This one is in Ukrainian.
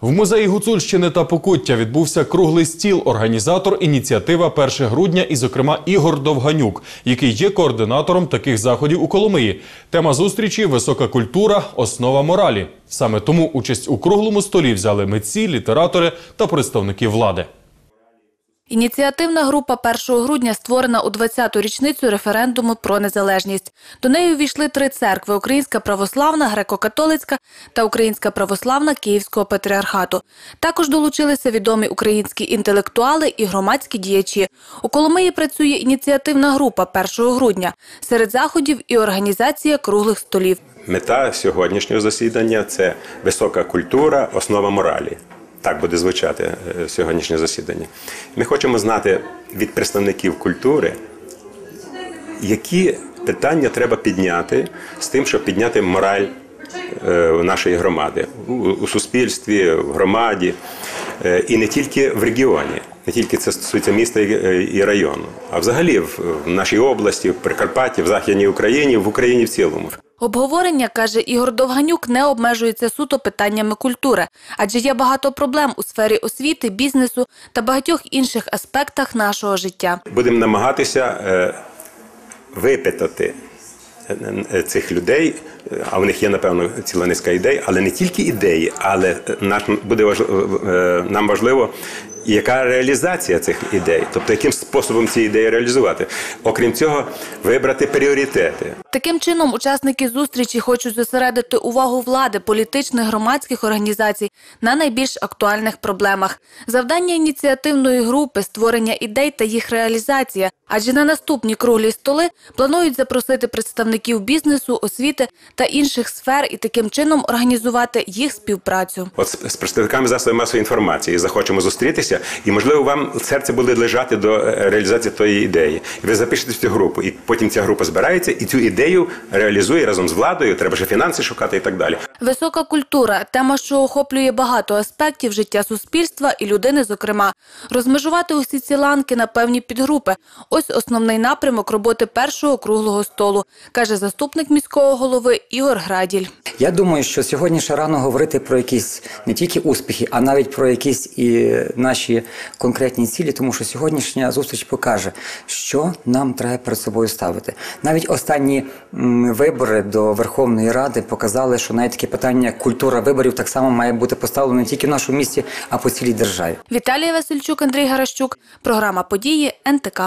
В музеї Гуцульщини та Покуття відбувся круглий стіл. Організатор ініціатива 1 грудня і, зокрема, Ігор Довганюк, який є координатором таких заходів у Коломиї. Тема зустрічі висока культура, основа моралі. Саме тому участь у круглому столі взяли митці, літератори та представники влади. Ініціативна група 1 грудня створена у 20-ту річницю референдуму про незалежність. До неї увійшли три церкви: Українська православна, греко-католицька та Українська православна Київського патріархату. Також долучилися відомі українські інтелектуали і громадські діячі. У Коломиї працює ініціативна група 1 грудня. Серед заходів і організація круглих столів. Мета сьогоднішнього засідання це висока культура, основа моралі. Так буде звучати е, сьогоднішнє засідання. Ми хочемо знати від представників культури, які питання треба підняти з тим, щоб підняти мораль е, нашої громади у, суспільстві, в громаді е, і не тільки в регіоні. Не тільки це стосується міста і- району, а взагалі в нашій області, в Прикарпатті, в Західній Україні, в Україні в цілому. Обговорення, каже Ігор Довганюк, не обмежується суто питаннями культури, адже є багато проблем у сфері освіти, бізнесу та багатьох інших аспектах нашого життя. Будемо намагатися е, випитати е, цих людей, а в них є, напевно, ціла низка ідей, але не тільки ідеї, але е, буде важливо, е, нам важливо, яка реалізація цих ідей, тобто яким способом ці ідеї реалізувати. Окрім цього, вибрати пріоритети. Таким чином, учасники зустрічі хочуть зосередити увагу влади, політичних громадських організацій на найбільш актуальних проблемах. Завдання ініціативної групи створення ідей та їх реалізація. Адже на наступні круглі столи планують запросити представників бізнесу, освіти та інших сфер і таким чином організувати їх співпрацю. От з з представниками засобів масової інформації захочемо зустрітися, і можливо вам серце буде лежати до е, реалізації тої ідеї. І ви запишете в цю групу, і потім ця група збирається і цю ідею реалізує разом з владою. Треба ще фінанси шукати і так далі. Висока культура тема, що охоплює багато аспектів життя суспільства і людини, зокрема, розмежувати усі ці ланки на певні підгрупи. Ось основний напрямок роботи першого круглого столу, каже заступник міського голови Ігор Граділь. Я думаю, що сьогодні ще рано говорити про якісь не тільки успіхи, а навіть про якісь і наші конкретні цілі, тому що сьогоднішня зустріч покаже, що нам треба перед собою ставити. Навіть останні вибори до Верховної Ради показали, що навіть таке питання культура виборів так само має бути поставлено не тільки в нашому місті, а по цілій державі. Віталія Васильчук, Андрій Гаращук. Програма події НТК.